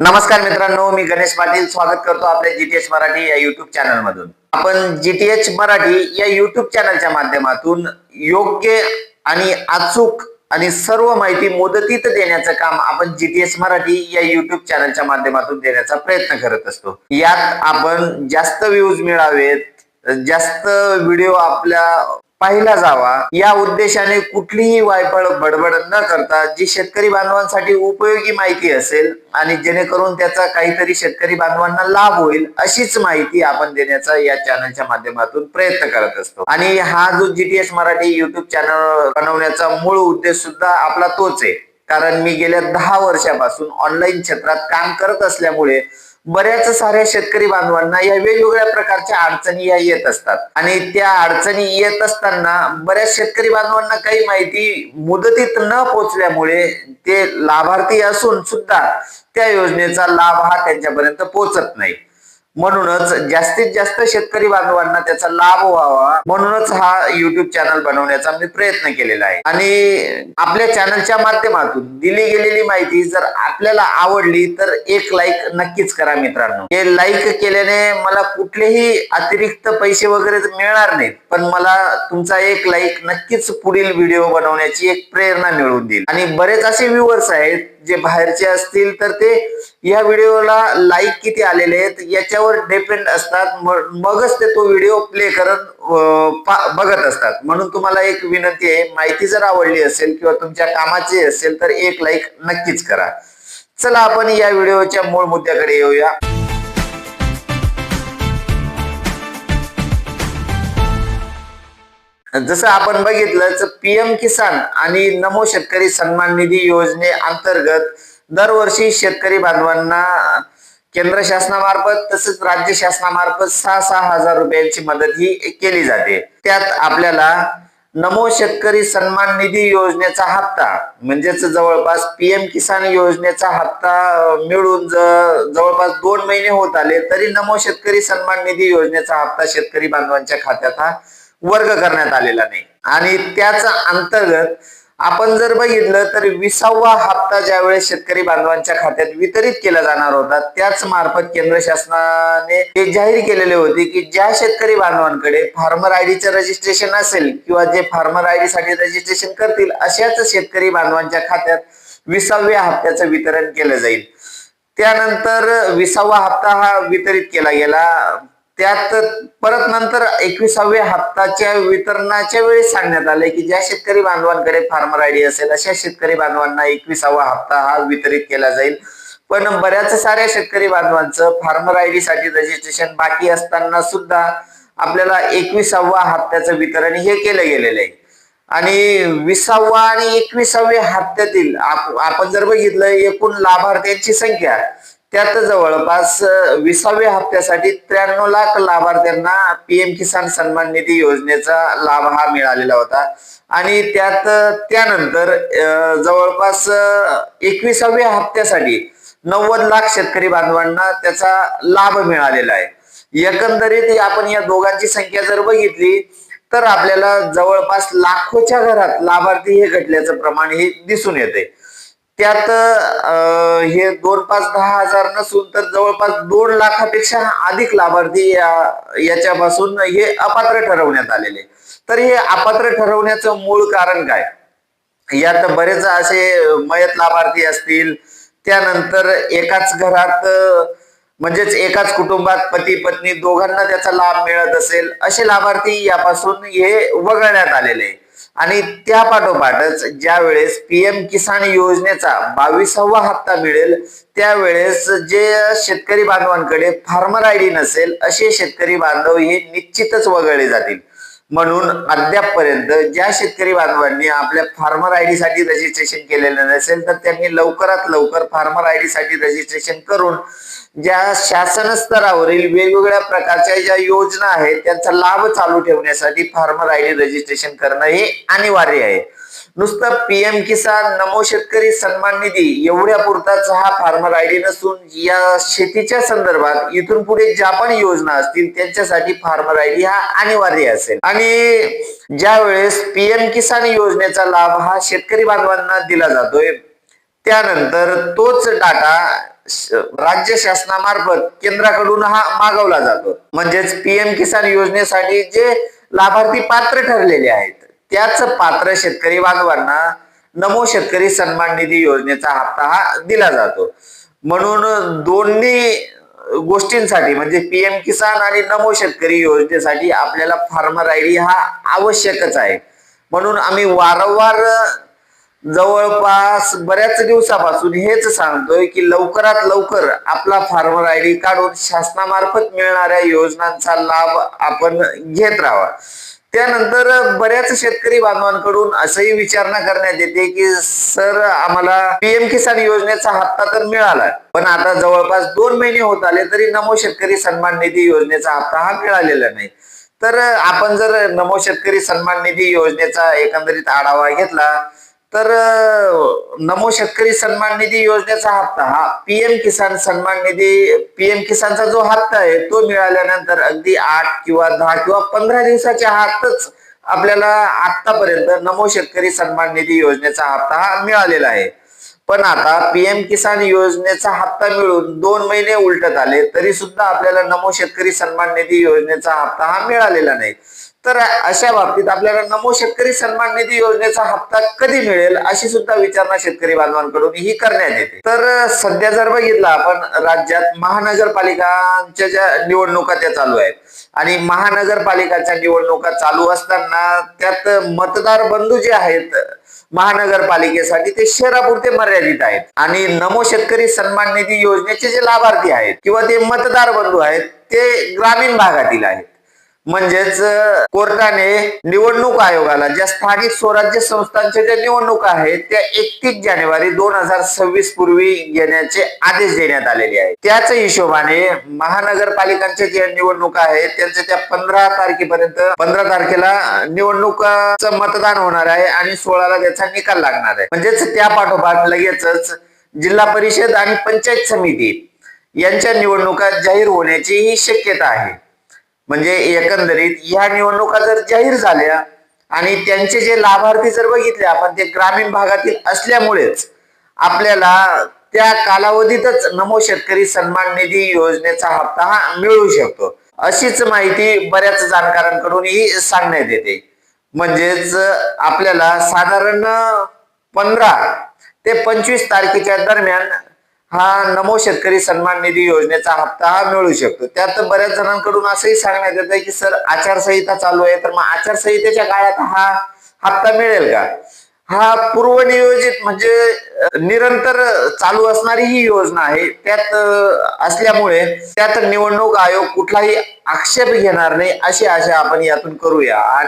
नमस्कार मित्रांनो मी गणेश पाटील. स्वागत करतो आपल्या जीटीएच मराठी या युट्यूब चॅनल मधून. आपण जीटीएच मराठी या युट्यूब चॅनलच्या माध्यमातून योग्य आणि अचूक आणि सर्व माहिती मुदतीत देण्याचं काम आपण जीटीएस मराठी या युट्यूब चॅनलच्या माध्यमातून देण्याचा प्रयत्न करत असतो. यात आपण जास्त व्ह्यूज मिळावेत जास्त व्हिडिओ आपल्या पाहिला जावा. या उद्देशाने कुठलीही वायफळ बडबड न करता जी शेतकरी बांधवांसाठी उपयोगी माहिती असेल आणि जेणेकरून त्याचा काहीतरी शेतकरी बांधवांना लाभ होईल अशीच माहिती आपण देण्याचा या चॅनलच्या माध्यमातून प्रयत्न करत असतो. आणि हा जो जीटीएस मराठी युट्यूब चॅनल बनवण्याचा मूळ उद्देश सुद्धा आपला तोच आहे. कारण मी गेल्या दहा वर्षापासून ऑनलाईन क्षेत्रात काम करत असल्यामुळे बऱ्याच साऱ्या शेतकरी बांधवांना या वेगवेगळ्या प्रकारच्या अडचणी या येत असतात. आणि त्या अडचणी येत असताना बऱ्याच शेतकरी बांधवांना काही माहिती मुदतीत न पोचल्यामुळे ते लाभार्थी असून सुद्धा त्या योजनेचा लाभ हा त्यांच्यापर्यंत पोचत नाही. म्हणूनच जास्तीत जास्त शेतकरी बांधवांना त्याचा लाभ व्हावा म्हणूनच हा युट्यूब चॅनल बनवण्याचा मी प्रयत्न केलेला आहे. आणि आपल्या चॅनलच्या माध्यमातून दिली गेलेली माहिती जर आपल्याला आवडली तर एक लाईक नक्कीच करा मित्रांनो. हे लाईक केल्याने मला कुठलेही अतिरिक्त पैसे वगैरे मिळणार नाहीत पण मला तुमचा एक लाईक नक्कीच पुढील व्हिडिओ बनवण्याची एक प्रेरणा मिळवून देईल. आणि बरेच असे व्ह्युअर्स आहेत जे बाहेरचे असतील तर ते या व्हिडिओला लाईक किती आलेले आहेत याच्यावर डिपेंड असतात. मगच ते तो व्हिडिओ प्ले करत बघत असतात. म्हणून तुम्हाला एक विनंती आहे माहिती जर आवडली असेल किंवा तुमच्या कामाची असेल तर एक लाईक नक्कीच करा. चला आपण या व्हिडिओच्या मूळ मुद्द्याकडे येऊया. जसं आपण बघितलं तर पीएम किसान आणि नमो शेतकरी सन्मान निधी योजने अंतर्गत दरवर्षी शेतकरी बांधवांना केंद्र शासनामार्फत तसेच राज्य शासनामार्फत सहा सहा हजार रुपयांची मदत ही केली जाते. त्यात आपल्याला नमो शेतकरी सन्मान निधी योजनेचा हप्ता म्हणजेच जवळपास पीएम किसान योजनेचा हप्ता मिळून जवळपास दोन महिने होत आले तरी नमो शेतकरी सन्मान निधी योजनेचा हप्ता शेतकरी बांधवांच्या खात्यात हा वर्ग करण्यात आलेला नाही. आणि त्याच अंतर्गत आपण जर बघितलं तर विसावा हप्ता ज्यावेळेस शेतकरी बांधवांच्या खात्यात वितरित केला जाणार होता त्याच मार्फत केंद्र शासनाने हे जाहीर केलेले होते की ज्या शेतकरी बांधवांकडे फार्मर आयडीचं रजिस्ट्रेशन असेल किंवा जे फार्मर आयडी साठी रजिस्ट्रेशन करतील अशाच शेतकरी बांधवांच्या खात्यात विसाव्या हप्त्याचं वितरण केलं जाईल. त्यानंतर विसावा हप्ता हा वितरित केला गेला. त्यात परत नंतर एकविसाव्या हप्ताच्या वितरणाच्या वेळी सांगण्यात आले की ज्या शेतकरी बांधवांकडे फार्मर आयडी असेल अशा शेतकरी बांधवांना एकविसावा हप्ता हा वितरित केला जाईल. पण बऱ्याच साऱ्या शेतकरी बांधवांचं फार्मर आयडी साठी रजिस्ट्रेशन बाकी असताना सुद्धा आपल्याला एकविसावा हप्त्याचं वितरण हे केलं गेलेलं आहे. आणि विसावा आणि एकविसाव्या हप्त्यातील आपण जर बघितलं एकूण लाभार्थ्यांची संख्या त्यात जवळपास विसाव्या हप्त्यासाठी त्र्याण्णव लाख लाभार्थ्यांना पीएम किसान सन्मान निधी योजनेचा लाभ हा मिळालेला होता. आणि त्यात त्यानंतर जवळपास एकविसाव्या हप्त्यासाठी नव्वद लाख शेतकरी बांधवांना त्याचा लाभ मिळालेला आहे. एकंदरीत आपण या दोघांची संख्या जर बघितली तर आपल्याला जवळपास लाखोच्या घरात लाभार्थी हे घटल्याचं प्रमाण हे दिसून येते त्यात हे दोन पाच दहा हजार नसून तर जवळपास दोन लाखापेक्षा अधिक लाभार्थी याच्यापासून हे अपात्र ठरवण्यात आलेले. तर हे अपात्र ठरवण्याचं मूळ कारण काय? यात बरेच असे मयत लाभार्थी असतील. त्यानंतर एकाच घरात म्हणजेच एकाच कुटुंबात पती पत्नी दोघांना त्याचा लाभ मिळत असेल. असे लाभार्थी यापासून हे वगळण्यात आलेले. आहे. आणि त्या पाठोपाठच ज्या वेळेस पीएम किसान योजनेचा बावीसावा हप्ता मिळेल त्यावेळेस जे शेतकरी बांधवांकडे फार्मर आयडी नसेल असे शेतकरी बांधव हे निश्चितच वगळले जातील. म्हणून अद्यापपर्यंत ज्या शेतकरी बांधवांनी आपल्या फार्मर आयडी साठी रजिस्ट्रेशन केलेलं नसेल तर त्यांनी लवकरात लवकर फार्मर आयडी साठी रजिस्ट्रेशन करून ज्या शासन स्तरावरील वेगवेगळ्या प्रकारच्या ज्या योजना आहेत त्यांचा लाभ चालू ठेवण्यासाठी फार्मर आयडी रजिस्ट्रेशन करणं हे अनिवार्य आहे. नुसतं पीएम किसान नमो शेतकरी सन्मान निधी एवढ्या पुरताच हा फार्मर आयडी नसून या शेतीच्या संदर्भात इथून पुढे ज्या पण योजना असतील त्यांच्यासाठी फार्मर आयडी हा अनिवार्य असेल. आणि ज्या वेळेस पीएम किसान योजनेचा लाभ हा शेतकरी बांधवांना दिला जातोय त्यानंतर तोच डाटा राज्य शासनामार्फत केंद्राकडून हा मागवला जातो. म्हणजेच पीएम किसान योजनेसाठी जे लाभार्थी पात्र ठरलेले आहेत त्याच पात्र शेतकरी बांधवांना नमो शेतकरी सन्मान निधी योजनेचा हप्ता हा दिला जातो. म्हणून दोन्ही गोष्टींसाठी म्हणजे पीएम किसान आणि नमो शेतकरी योजनेसाठी आपल्याला फार्मर आय डी हा आवश्यकच आहे. म्हणून आम्ही वारंवार जवळपास बऱ्याच दिवसापासून हेच सांगतोय की लवकरात लवकर आपला फार्मर आय डी काढून शासनामार्फत मिळणाऱ्या योजनांचा लाभ आपण घेत राहावा. त्यानंतर बऱ्याच शेतकरी बांधवांकडून असंही विचारणा करण्यात येते की सर आम्हाला पीएम किसान योजनेचा हप्ता तर मिळाला पण आता जवळपास दोन महिने होत आले तरी नमो शेतकरी सन्मान निधी योजनेचा हप्ता हा मिळालेला नाही. तर आपण जर नमो शेतकरी सन्मान निधी योजनेचा एकंदरीत आढावा घेतला तर नमो शेतकरी सन्मान निधी योजनेचा हप्ता हा पीएम किसान सन्मान निधी पीएम किसानचा जो हप्ता आहे तो मिळाल्यानंतर अगदी आठ किंवा दहा किंवा पंधरा दिवसाच्या आतच आपल्याला आतापर्यंत नमो शेतकरी सन्मान निधी योजनेचा हप्ता हा मिळालेला आहे. पण आता पीएम किसान योजनेचा हप्ता मिळून दोन महिने उलटत आले तरी सुद्धा आपल्याला नमो शेतकरी सन्मान निधी योजनेचा हप्ता हा मिळालेला नाही. तर अशा बाबतीत आपल्याला नमो शेतकरी सन्मान निधी योजनेचा हप्ता कधी मिळेल अशी सुद्धा विचारणा शेतकरी बांधवांकडून ही करण्यात येते. तर सध्या जर बघितलं आपण राज्यात महानगरपालिकांच्या ज्या निवडणुका त्या चालू आहेत. आणि महानगरपालिकाच्या निवडणुका चालू असताना त्यात मतदार बंधू जे आहेत महानगरपालिकेसाठी ते शहरापुरते मर्यादित आहेत. आणि नमो शेतकरी सन्मान निधी योजनेचे जे लाभार्थी आहेत किंवा ते मतदार बंधू आहेत ते ग्रामीण भागातील आहेत. म्हणजेच कोर्टाने निवडणूक आयोगाला ज्या स्थानिक स्वराज्य संस्थांच्या ज्या निवडणुका आहेत त्या एकतीस जानेवारी दोन हजार सव्वीस पूर्वी घेण्याचे आदेश देण्यात आलेले आहेत. त्याच हिशोबाने महानगरपालिकांच्या ज्या निवडणुका आहेत त्यांच्या त्या पंधरा तारखेपर्यंत पंधरा तारखेला निवडणुकाचं मतदान होणार आहे आणि सोळाला त्याचा निकाल लागणार आहे. म्हणजेच त्या पाठोपाठ लगेचच जिल्हा परिषद आणि पंचायत समिती यांच्या निवडणुका जाहीर होण्याची ही शक्यता आहे. म्हणजे एकंदरीत या निवडणुका जर जाहीर झाल्या आणि त्यांचे जे लाभार्थी जर बघितले आपण ते ग्रामीण भागातील असल्यामुळेच आपल्याला त्या कालावधीतच नमो शेतकरी सन्मान निधी योजनेचा हप्ता हा मिळू शकतो. अशीच माहिती बऱ्याच जाणकारांकडूनही सांगण्यात येते. म्हणजेच आपल्याला साधारण पंधरा ते पंचवीस तारखेच्या दरम्यान हा नमो शेतकरी सन्मान निधी योजनेचा हप्ता हा मिळू शकतो. त्यात बऱ्याच जणांकडून असंही सांगण्यात येतं की सर आचारसंहिता चालू आहे. तर मग आचारसंहितेच्या काळात हा हप्ता मिळेल का? हा पूर्वनियोजित म्हणजे निरंतर चालू असणारी ही योजना आहे. त्यात असल्यामुळे त्यात निवडणूक आयोग कुठलाही आक्षेप घेणार नाही अशी आशा आपण यातून करूया. आणि